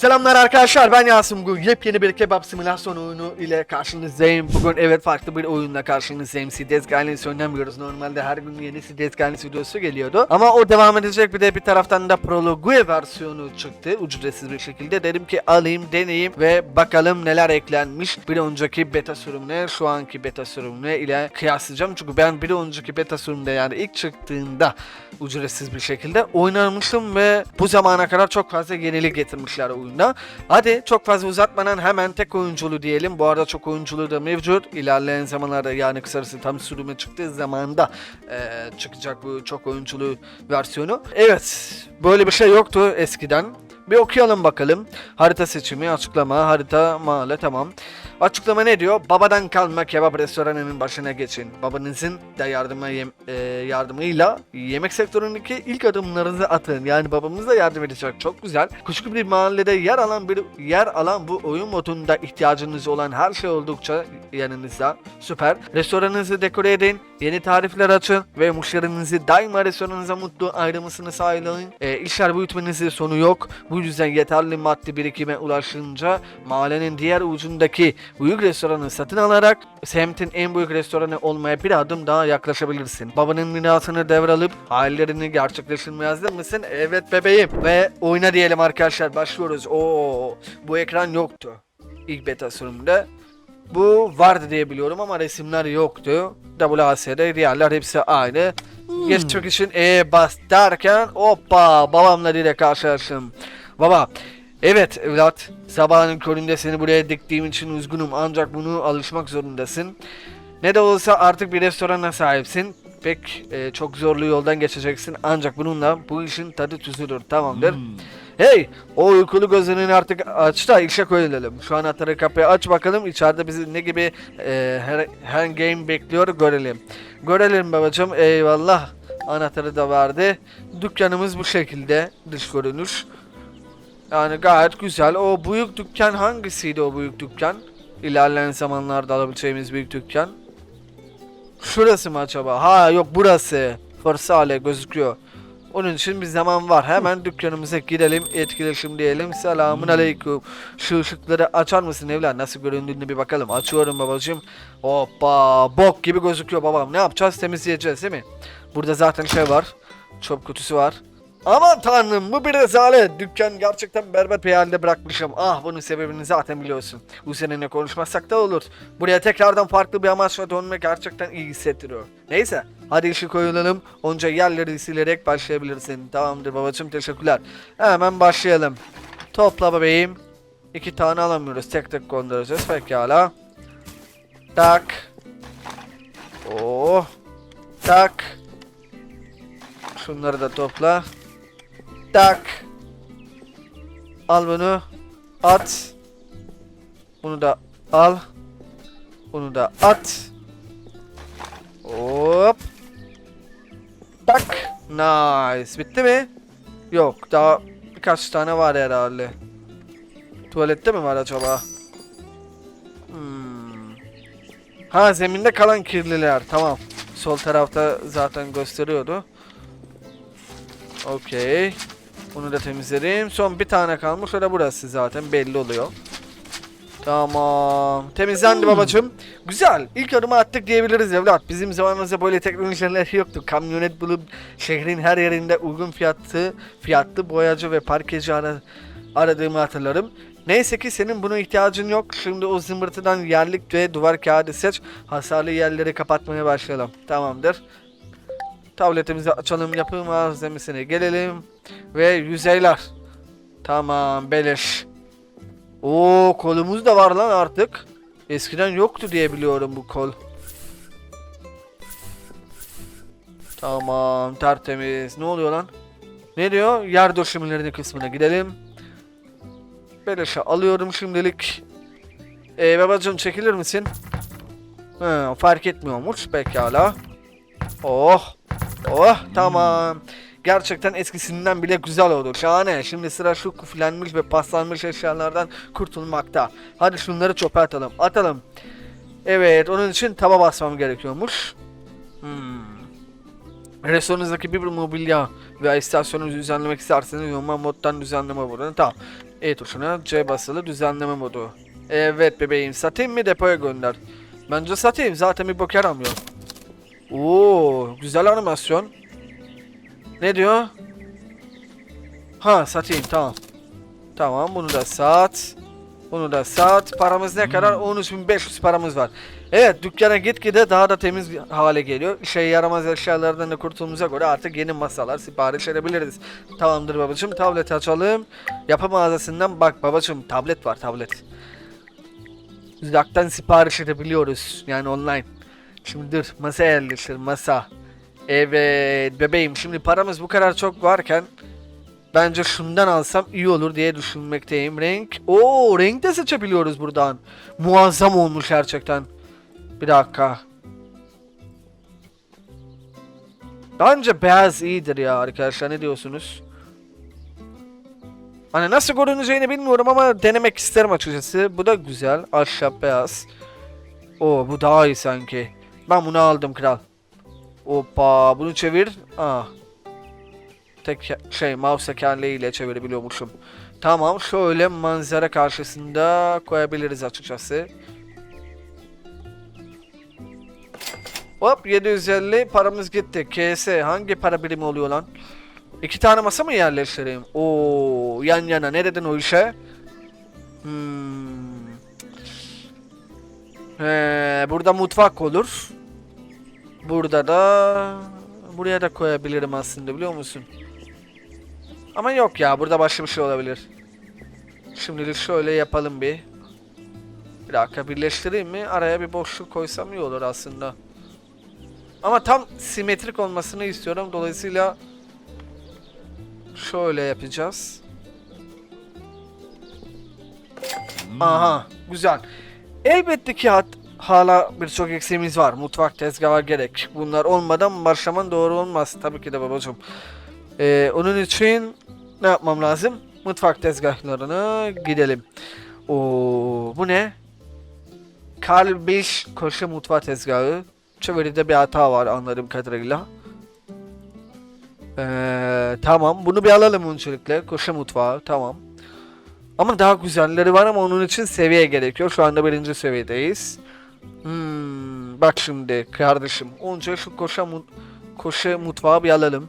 Selamlar arkadaşlar ben Yasin bugün yepyeni bir kebap simülasyon oyunu ile karşınızdayım. Bugün evet farklı bir oyunla karşınızdayım. Sides Galen'i oynamıyoruz. Normalde her gün yeni Sides Galen videosu geliyordu. Ama o devam edecek bir de bir taraftan da Prologue versiyonu çıktı. Ücretsiz bir şekilde. Dedim ki alayım deneyeyim ve bakalım neler eklenmiş. Bir önceki beta sürümüne şu anki beta sürümüne ile kıyaslayacağım. Çünkü ben bir önceki beta sürümde yani ilk çıktığında ücretsiz bir şekilde oynamıştım ve bu zamana kadar çok fazla yenilik getirmişler oyunda. Hadi çok fazla uzatmadan hemen tek oyunculu diyelim. Bu arada çok oyunculu da mevcut. İlerleyen zamanlarda yani kısacası tam sürüme çıktığı zamanda eee, çıkacak bu çok oyunculu versiyonu. Evet böyle bir şey yoktu eskiden. Bir okuyalım bakalım. Harita seçimi, açıklama, harita, mahalle tamam. Açıklama ne diyor? Babadan kalma kebap restoranının başına geçin. Babanızın da yardıma yem- e, yardımıyla yemek sektöründeki ilk adımlarınızı atın. Yani babamız da yardım edecek. Çok güzel. Küçük bir mahallede yer alan bir yer alan bu oyun modunda ihtiyacınız olan her şey oldukça yanınızda. Süper. Restoranınızı dekore edin. Yeni tarifler açın ve müşterinizi daima restoranınıza mutlu ayrılmasını sağlayın. E, işler büyütmenizin sonu yok. Bu yüzden yeterli maddi birikime ulaşınca mahallenin diğer ucundaki büyük restoranı satın alarak semtin en büyük restoranı olmaya bir adım daha yaklaşabilirsin. Babanın mirasını devralıp hayallerini gerçekleştirmeye hazır mısın? Evet bebeğim. Ve oyuna diyelim arkadaşlar başlıyoruz. Oo, bu ekran yoktu. İlk beta sürümünde. Bu vardı diye biliyorum ama resimler yoktu. WASD diğerler hepsi aynı. Geçmek için E bas derken hoppa babamla direkt karşılaştım. Baba evet evlat sabahın köründe seni buraya diktiğim için üzgünüm ancak bunu alışmak zorundasın. Ne de olsa artık bir restorana sahipsin. Pek e, çok zorlu yoldan geçeceksin ancak bununla bu işin tadı tuzudur tamamdır. Hey o uykulu gözlerini artık aç da işe koyulalım. Şu anahtarı kapıyı aç bakalım içeride bizi ne gibi e, her, her game bekliyor görelim. Görelim babacım eyvallah. Anahtarı da verdi. Dükkanımız bu şekilde dış görünüş. Yani gayet güzel. O büyük dükkan hangisiydi o büyük dükkan? İlerleyen zamanlarda alabileceğimiz büyük dükkan. Şurası mı acaba? Ha yok burası. Forsale gözüküyor. Onun için bir zaman var. Hemen dükkanımıza girelim, etkileşim diyelim. Selamun aleyküm. Şu ışıkları açar mısın evlat? Nasıl göründüğünü bir bakalım. Açıyorum babacığım. Hoppa, bok gibi gözüküyor babam. Ne yapacağız? Temizleyeceğiz değil mi? Burada zaten şey var. Çöp kutusu var. Aman tanrım bu bir rezalet. Dükkan gerçekten berbat bir halde bırakmışım. Ah bunun sebebini zaten biliyorsun. Bu seninle konuşmazsak da olur. Buraya tekrardan farklı bir amaçla dönmek gerçekten iyi hissettiriyor. Neyse hadi işi koyulalım. Onca yerleri silerek başlayabilirsin. Tamamdır babacığım teşekkürler. Hemen başlayalım. Topla bebeğim. İki tane alamıyoruz. Tek tek göndereceğiz. Pekala. Tak. Oh. Tak. Şunları da topla. Tak. Al bunu. At. Bunu da al. Bunu da at. Hop. Tak. Nice. Bitti mi? Yok. Daha birkaç tane var herhalde. Tuvalette mi var acaba? Hmm. Ha zeminde kalan kirliler. Tamam. Sol tarafta zaten gösteriyordu. Okey. Bunu da temizledim. Son bir tane kalmış. O da burası zaten belli oluyor. Tamam. Temizlendi babacım. Güzel. İlk adımı attık diyebiliriz evlat. Bizim zamanımızda böyle teknolojiler yoktu. Kamyonet bulup şehrin her yerinde uygun fiyatlı, fiyatlı boyacı ve parkeci ara, aradığımı hatırlarım. Neyse ki senin buna ihtiyacın yok. Şimdi o zımbırtıdan yerlik ve duvar kağıdı seç. Hasarlı yerleri kapatmaya başlayalım. Tamamdır. Tabletimizi açalım yapı malzemesine gelelim. Ve yüzeyler. Tamam beleş. Oo kolumuz da var lan artık. Eskiden yoktu diye biliyorum bu kol. Tamam tertemiz. Ne oluyor lan? Ne diyor? Yer döşemelerinin kısmına gidelim. Beleşe alıyorum şimdilik. Ee babacığım çekilir misin? He, fark etmiyormuş. Pekala. Oh. Oh tamam. Gerçekten eskisinden bile güzel oldu. Şahane. Şimdi sıra şu küflenmiş ve paslanmış eşyalardan kurtulmakta. Hadi şunları çöpe atalım. Atalım. Evet onun için taba basmam gerekiyormuş. Hmm. Restoranınızdaki bir mobilya ve istasyonu düzenlemek isterseniz normal moddan düzenleme buradan. Tamam. E tuşuna C basılı düzenleme modu. Evet bebeğim satayım mı depoya gönder. Bence satayım zaten bir bok yaramıyor. Oo güzel animasyon. Ne diyor? Ha satayım tamam. Tamam bunu da sat. Bunu da sat. Paramız ne kadar? 13.500 paramız var. Evet dükkana gitgide daha da temiz bir hale geliyor. İşe yaramaz eşyalardan da kurtulduğumuza göre artık yeni masalar sipariş edebiliriz. Tamamdır babacım tablet açalım. Yapı mağazasından bak babacım tablet var tablet. Uzaktan sipariş edebiliyoruz yani online. Şimdi dur masa yerleştir masa. Evet bebeğim şimdi paramız bu kadar çok varken Bence şundan alsam iyi olur diye düşünmekteyim. Renk. Oo renk de seçebiliyoruz buradan. Muazzam olmuş gerçekten. Bir dakika. Bence beyaz iyidir ya arkadaşlar ne diyorsunuz? Hani nasıl görüneceğini bilmiyorum ama denemek isterim açıkçası. Bu da güzel. Ahşap beyaz. Oo bu daha iyi sanki. Ben bunu aldım kral. Hoppa bunu çevir. Aa tek şey mouse tekerleğiyle çevirebiliyormuşum. Tamam şöyle manzara karşısında koyabiliriz açıkçası. Hop 750 paramız gitti. KS hangi para birimi oluyor lan? İki tane masa mı yerleştireyim? Oo yan yana ne dedin o işe? Hmm. He, burada mutfak olur. Burada da buraya da koyabilirim aslında biliyor musun? Ama yok ya burada başka bir şey olabilir. Şimdilik şöyle yapalım bir. Bir dakika birleştireyim mi? Araya bir boşluk koysam iyi olur aslında. Ama tam simetrik olmasını istiyorum. Dolayısıyla şöyle yapacağız. Aha güzel. Elbette ki hat hala birçok eksiğimiz var. Mutfak tezgahı gerek. Bunlar olmadan başlaman doğru olmaz. Tabii ki de babacığım. Ee, onun için ne yapmam lazım? Mutfak tezgahlarına gidelim. Oo, bu ne? Karl 5 koşu mutfak tezgahı. Çeviride bir hata var anladığım kadarıyla. Ee, tamam bunu bir alalım öncelikle. Koşu mutfağı tamam. Ama daha güzelleri var ama onun için seviye gerekiyor. Şu anda birinci seviyedeyiz. Hmm, bak şimdi kardeşim. Önce şu koşu, mu koşu mutfağı bir alalım.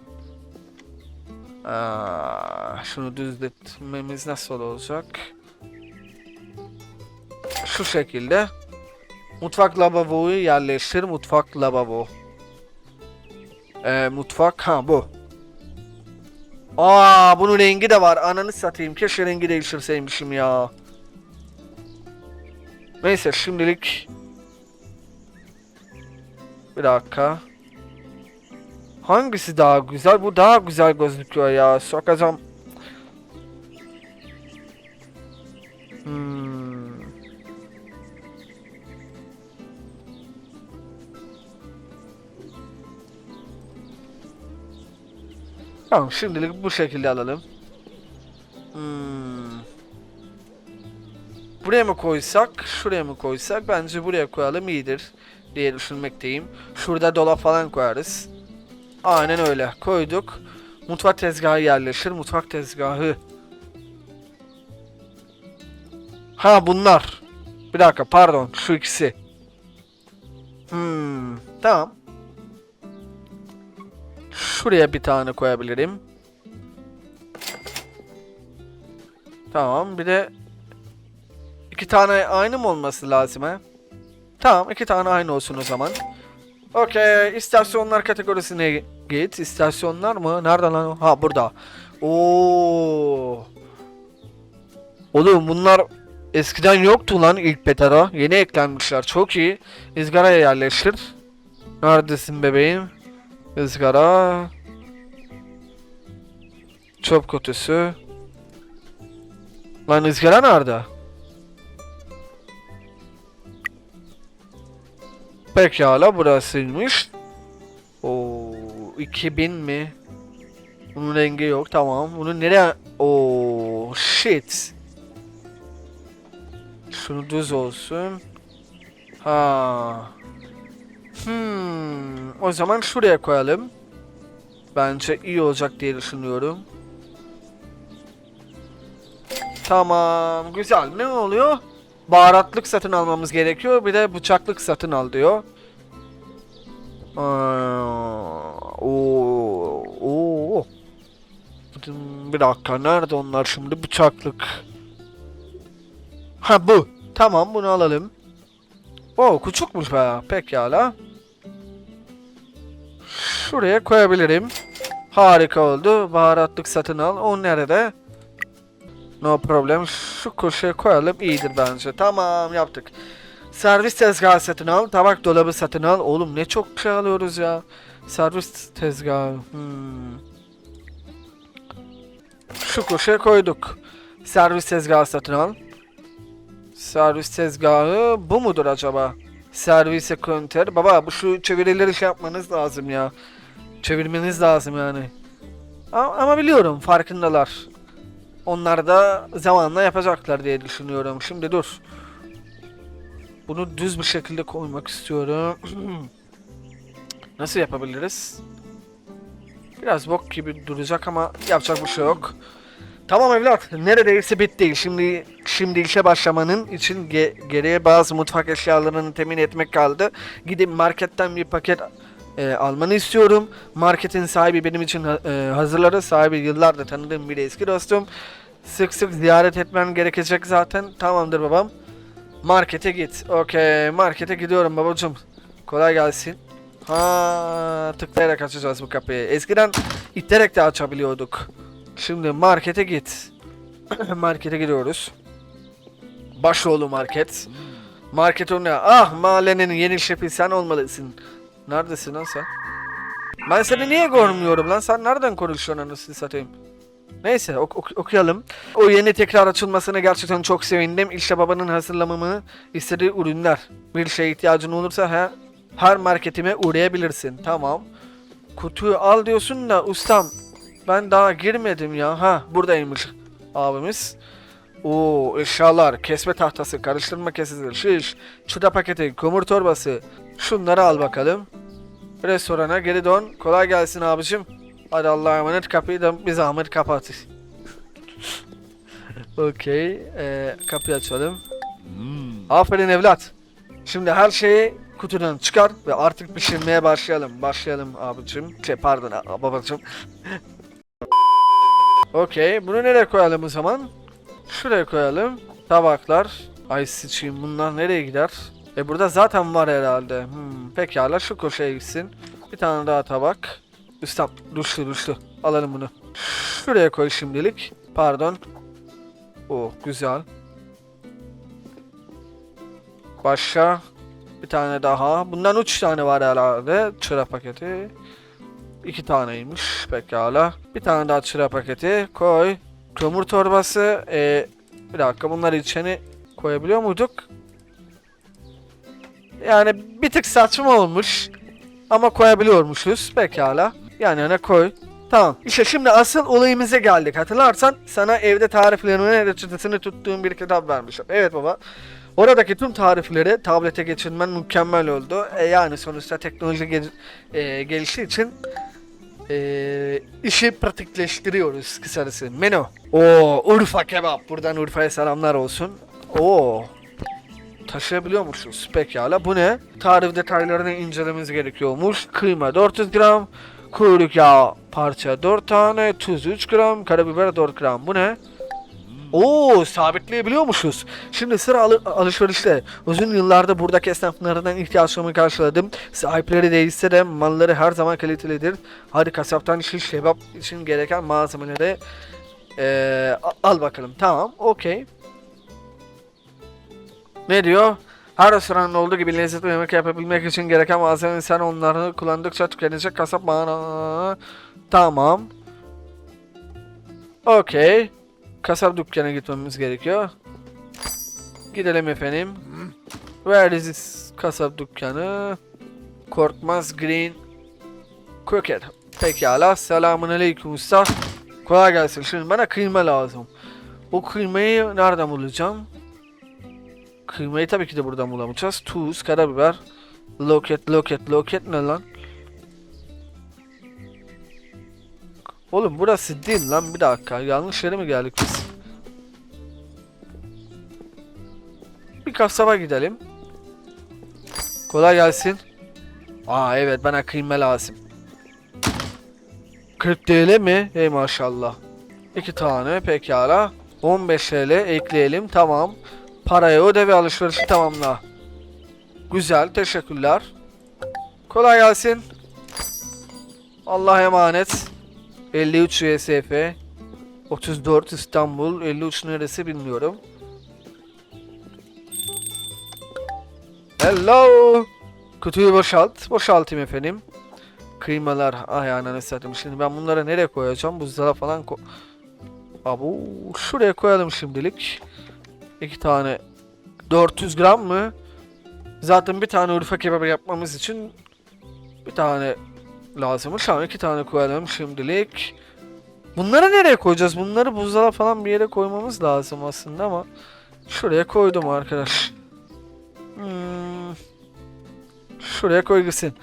Aa, şunu düzletmemiz nasıl olacak? Şu şekilde. Mutfak lavaboyu yerleştir. Mutfak lavabo. Ee, mutfak ha bu. Aa bunun rengi de var. Ananı satayım. Keşke rengi değiştirseymişim ya. Neyse şimdilik bir dakika. Hangisi daha güzel? Bu daha güzel gözüküyor ya. Sokacağım. Hmm. Tamam şimdilik bu şekilde alalım. Hmm. Buraya mı koysak, şuraya mı koysak? Bence buraya koyalım iyidir diye düşünmekteyim. Şurada dolap falan koyarız. Aynen öyle. Koyduk. Mutfak tezgahı yerleşir. Mutfak tezgahı. Ha bunlar. Bir dakika pardon. Şu ikisi. Hmm, tamam. Şuraya bir tane koyabilirim. Tamam. Bir de iki tane aynı mı olması lazım ha? Tamam. iki tane aynı olsun o zaman. Okey. istasyonlar kategorisine git. İstasyonlar mı? Nerede lan? Ha burada. Oo. Oğlum bunlar eskiden yoktu lan ilk betara. Yeni eklenmişler. Çok iyi. Izgaraya yerleştir. Neredesin bebeğim? Izgara. Çöp kutusu. Lan ızgara nerede? Pekala burasıymış. Oo 2000 mi? Bunun rengi yok tamam. Bunun nereye? Oo shit. Şunu düz olsun. Ha. Hmm. O zaman şuraya koyalım. Bence iyi olacak diye düşünüyorum. Tamam güzel. Ne oluyor? Baharatlık satın almamız gerekiyor. Bir de bıçaklık satın al diyor. Oo, oo. Bir dakika nerede onlar şimdi bıçaklık? Ha bu. Tamam bunu alalım. Oo küçükmüş bayağı. Pekala. Şuraya koyabilirim. Harika oldu. Baharatlık satın al. O nerede? No problem. Şu köşeye koyalım. İyidir bence. Tamam yaptık. Servis tezgahı satın al. Tabak dolabı satın al. Oğlum ne çok şey alıyoruz ya. Servis tezgahı. Hmm. Şu köşeye koyduk. Servis tezgahı satın al. Servis tezgahı bu mudur acaba? Servise counter. Baba bu şu çevirileri şey yapmanız lazım ya. Çevirmeniz lazım yani. Ama, ama biliyorum farkındalar. Onlar da zamanla yapacaklar diye düşünüyorum. Şimdi dur. Bunu düz bir şekilde koymak istiyorum. Nasıl yapabiliriz? Biraz bok gibi duracak ama yapacak bir şey yok. Tamam evlat, neredeyse bitti. Şimdi şimdi işe başlamanın için ge- geriye bazı mutfak eşyalarını temin etmek kaldı. Gidip marketten bir paket e, almanı istiyorum. Marketin sahibi benim için ha- e, hazırladı. Sahibi yıllardır tanıdığım bir eski dostum. Sık sık ziyaret etmen gerekecek zaten. Tamamdır babam. Markete git. Okey, markete gidiyorum babacım. Kolay gelsin. Ha, tıklayarak açacağız bu kapıyı. Eskiden iterek de açabiliyorduk. Şimdi markete git. markete gidiyoruz. Başoğlu market. Market önüne. Ah mahallenin yeni şefi sen olmalısın. Neredesin lan sen? Ben seni niye görmüyorum lan? Sen nereden konuşuyorsun anasını satayım? Neyse ok- ok- okuyalım. O yeni tekrar açılmasına gerçekten çok sevindim. İşte babanın hazırlamamı istediği ürünler. Bir şeye ihtiyacın olursa her, her marketime uğrayabilirsin. Tamam. Kutuyu al diyorsun da ustam ben daha girmedim ya. Ha buradaymış abimiz. Oo eşyalar, kesme tahtası, karıştırma kesesi, şiş, çıta paketi, kumur torbası. Şunları al bakalım. Restorana geri dön. Kolay gelsin abicim. Hadi Allah'a emanet kapıyı da bir zahmet kapat. Okey. Ee, kapıyı açalım. Aferin evlat. Şimdi her şeyi kutudan çıkar ve artık pişirmeye başlayalım. Başlayalım abicim. Şey pardon babacım. Okey. Bunu nereye koyalım o zaman? Şuraya koyalım. Tabaklar. Ay sıçayım bunlar nereye gider? E burada zaten var herhalde. Hmm, pekala şu köşeye gitsin. Bir tane daha tabak. Üstam düştü düştü. Alalım bunu. Şuraya koy şimdilik. Pardon. Oh güzel. Başka bir tane daha. Bundan üç tane var herhalde. Çıra paketi. İki taneymiş. Pekala. Bir tane daha çıra paketi. Koy. Kömür torbası. Ee, bir dakika bunları içine koyabiliyor muyduk? Yani bir tık saçma olmuş. Ama koyabiliyormuşuz. Pekala. Yani yana koy. Tamam. İşte şimdi asıl olayımıza geldik. Hatırlarsan sana evde tariflerini reçetesini tuttuğum bir kitap vermişim. Evet baba. Oradaki tüm tarifleri tablete geçirmen mükemmel oldu. E yani sonuçta teknoloji gel- e, gelişi için e, işi pratikleştiriyoruz kısacası. Menü. Oo Urfa kebap. Buradan Urfa'ya selamlar olsun. Oo taşıyabiliyormuşuz. Pekala. Bu ne? Tarif detaylarını incelememiz gerekiyormuş. Kıyma 400 gram. Kuyruk yağı parça 4 tane. Tuz 3 gram. Karabiber 4 gram. Bu ne? Oo sabitleyebiliyormuşuz. Şimdi sıra alı- alışverişte. Uzun yıllarda buradaki esnaflardan ihtiyaçlarımı karşıladım. Sahipleri değilse de malları her zaman kalitelidir. Hadi kasaptan şiş kebap için gereken malzemeleri eee, a- al bakalım. Tamam, okey. Ne diyor? Her restoranda olduğu gibi lezzetli yemek yapabilmek için gereken malzeme sen onları kullandıkça tükenecek kasap mana. Tamam. Okey. Kasap dükkanına gitmemiz gerekiyor. Gidelim efendim. Where is this kasap dükkanı? Korkmaz Green Crooked. Pekala. Selamun aleyküm usta. Kolay gelsin. Şimdi bana kıyma lazım. O kıymayı nereden bulacağım? Kıymayı tabii ki de buradan bulamayacağız. Tuz, karabiber, loket, loket, loket ne lan? Oğlum burası değil lan bir dakika. Yanlış yere mi geldik biz? Bir kasaba gidelim. Kolay gelsin. Aa evet bana kıyma lazım. 40 TL mi? Hey maşallah. İki tane pekala. 15 TL ekleyelim tamam. Parayı öde ve alışverişi tamamla. Güzel teşekkürler. Kolay gelsin. Allah'a emanet. 53 YSF. 34 İstanbul. 53 neresi bilmiyorum. Hello. Kutuyu boşalt. Boşaltayım efendim. Kıymalar ayağına satayım. Şimdi ben bunları nereye koyacağım? Buzdolabı falan ko... Abu şuraya koyalım şimdilik. İki tane 400 gram mı? Zaten bir tane urfa kebabı yapmamız için bir tane lazım. Şu an iki tane koyalım şimdilik. Bunları nereye koyacağız? Bunları buzdolabı falan bir yere koymamız lazım aslında ama şuraya koydum arkadaş. Hmm. Şuraya koy gitsin.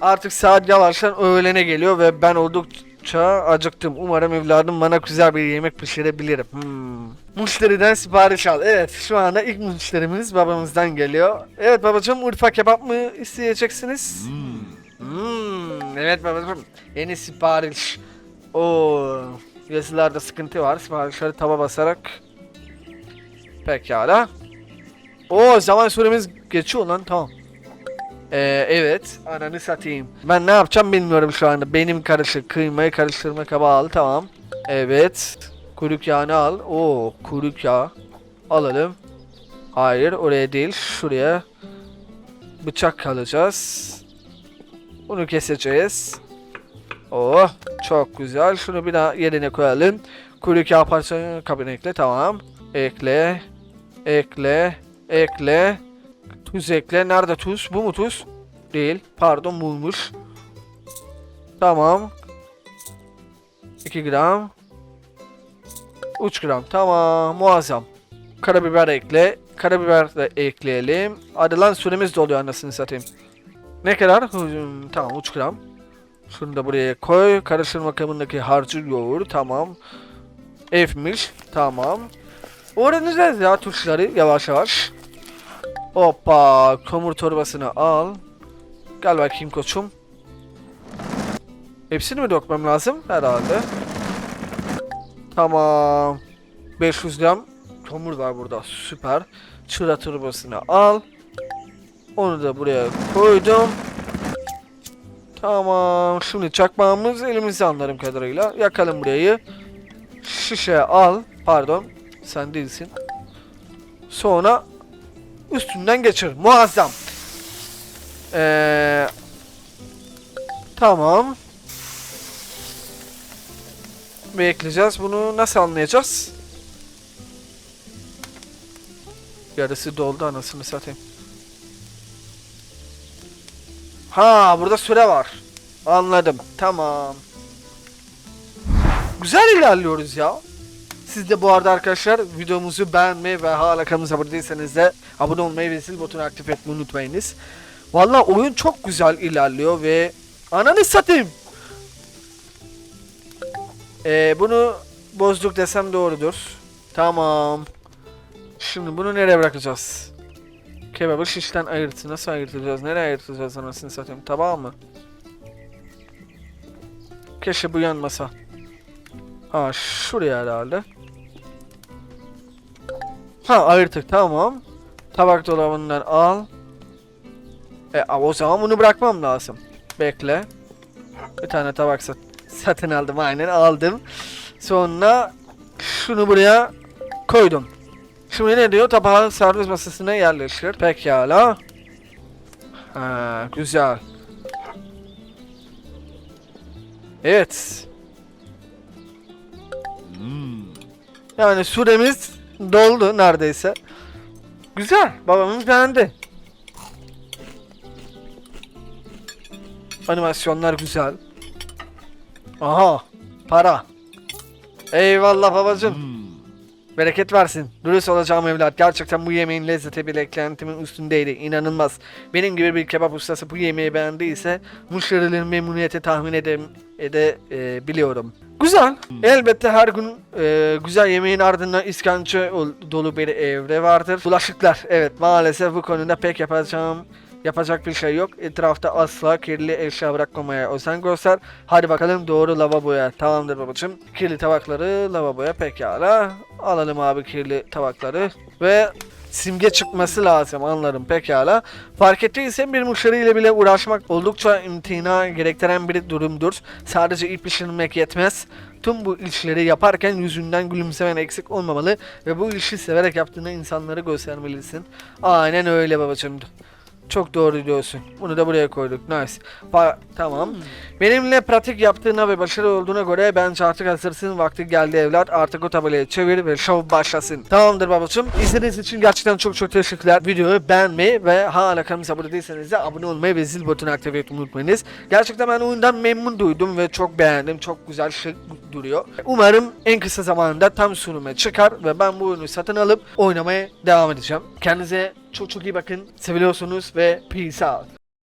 Artık saat yavaştan öğlene geliyor ve ben oldukça acıktım. Umarım evladım bana güzel bir yemek pişirebilirim. Hmm. Müşteriden sipariş al. Evet şu anda ilk müşterimiz babamızdan geliyor. Evet babacığım Urfa kebap mı isteyeceksiniz? Hmm, evet babacığım yeni sipariş. Oo, yazılarda sıkıntı var. Siparişleri taba basarak. Pekala. O zaman süremiz geçiyor lan tamam. Ee, evet ananı satayım. Ben ne yapacağım bilmiyorum şu anda. Benim karışık kıymayı karıştırma kaba al tamam. Evet. Kuyruk yağını al. Oo kuyruk yağı. Alalım. Hayır oraya değil şuraya. Bıçak alacağız. Bunu keseceğiz. Oh çok güzel. Şunu bir yerine koyalım. Kuyruk yağı parçasını kabine ekle tamam. Ekle. Ekle. Ekle. Tuz ekle. Nerede tuz? Bu mu tuz? Değil. Pardon bulmuş. Tamam. 2 gram. 3 gram. Tamam. Muazzam. Karabiber ekle. Karabiber de ekleyelim. Hadi lan süremiz doluyor anasını satayım. Ne kadar? Tamam 3 gram. Şunu da buraya koy. Karıştırma kabındaki harcı yoğur. Tamam. F'miş. Tamam. Öğreneceğiz ya tuşları yavaş yavaş. Hoppa. Komur torbasını al. Gel bakayım koçum. Hepsini mi dökmem lazım? Herhalde. Tamam. 500 gram tomur var burada. Süper. Çıra torbasını al. Onu da buraya koydum. Tamam. Şimdi çakmağımız elimizde anlarım kadarıyla. Yakalım burayı. Şişe al. Pardon. Sen değilsin. Sonra üstünden geçir. Muazzam. Ee, tamam. Bekleyeceğiz. Bunu nasıl anlayacağız? Yarısı doldu anasını satayım. Ha burada süre var. Anladım. Tamam. Güzel ilerliyoruz ya. Siz de bu arada arkadaşlar videomuzu beğenmeyi ve hala kanalımıza abone değilseniz de abone olmayı ve zil butonunu aktif etmeyi unutmayınız. Valla oyun çok güzel ilerliyor ve ananı satayım. Ee, bunu bozduk desem doğrudur. Tamam. Şimdi bunu nereye bırakacağız? Kebabı şişten ayırt. Nasıl ayırtacağız? Nereye ayırtacağız anasını satayım? Tabağa mı? Keşke bu yanmasa. Ha şuraya herhalde. Ha ayırttık tamam. Tabak dolabından al. E o zaman bunu bırakmam lazım. Bekle. Bir tane tabak sat satın aldım aynen aldım. Sonra şunu buraya koydum. Şimdi ne diyor? Tabağı servis masasına yerleştir. Pekala. Ha, güzel. Evet. Yani süremiz doldu neredeyse. Güzel. Babamız beğendi. Animasyonlar güzel. Aha. Para. Eyvallah babacım. Bereket versin. Dürüst olacağım evlat. Gerçekten bu yemeğin lezzeti bir beklentimin üstündeydi. İnanılmaz. Benim gibi bir kebap ustası bu yemeği beğendiyse müşterilerin memnuniyeti tahmin ede, ede e, biliyorum. Güzel. Elbette her gün e, güzel yemeğin ardından iskançı ol- dolu bir evre vardır. Bulaşıklar. Evet maalesef bu konuda pek yapacağım Yapacak bir şey yok. Etrafta asla kirli eşya bırakmamaya özen göster. Hadi bakalım doğru lavaboya. Tamamdır babacığım. Kirli tabakları lavaboya pekala. Alalım abi kirli tabakları. Ve simge çıkması lazım anlarım pekala. Fark ettiysen bir müşteriyle bile uğraşmak oldukça imtina gerektiren bir durumdur. Sadece ip pişirmek yetmez. Tüm bu işleri yaparken yüzünden gülümsemen eksik olmamalı ve bu işi severek yaptığını insanlara göstermelisin. Aynen öyle babacığım. Çok doğru diyorsun. Bunu da buraya koyduk. Nice. Ba- tamam. Benimle pratik yaptığına ve başarılı olduğuna göre bence artık hazırsın. Vakti geldi evlat. Artık o tabelayı çevir ve show başlasın. Tamamdır babacığım. İzlediğiniz için gerçekten çok çok teşekkürler. Videoyu beğenmeyi ve hala kanalımıza abone değilseniz de abone olmayı ve zil butonunu aktive etmeyi unutmayınız. Gerçekten ben oyundan memnun duydum ve çok beğendim. Çok güzel şık duruyor. Umarım en kısa zamanda tam sunuma çıkar ve ben bu oyunu satın alıp oynamaya devam edeceğim. Kendinize çok çok iyi bakın. Seviliyorsunuz ve peace out.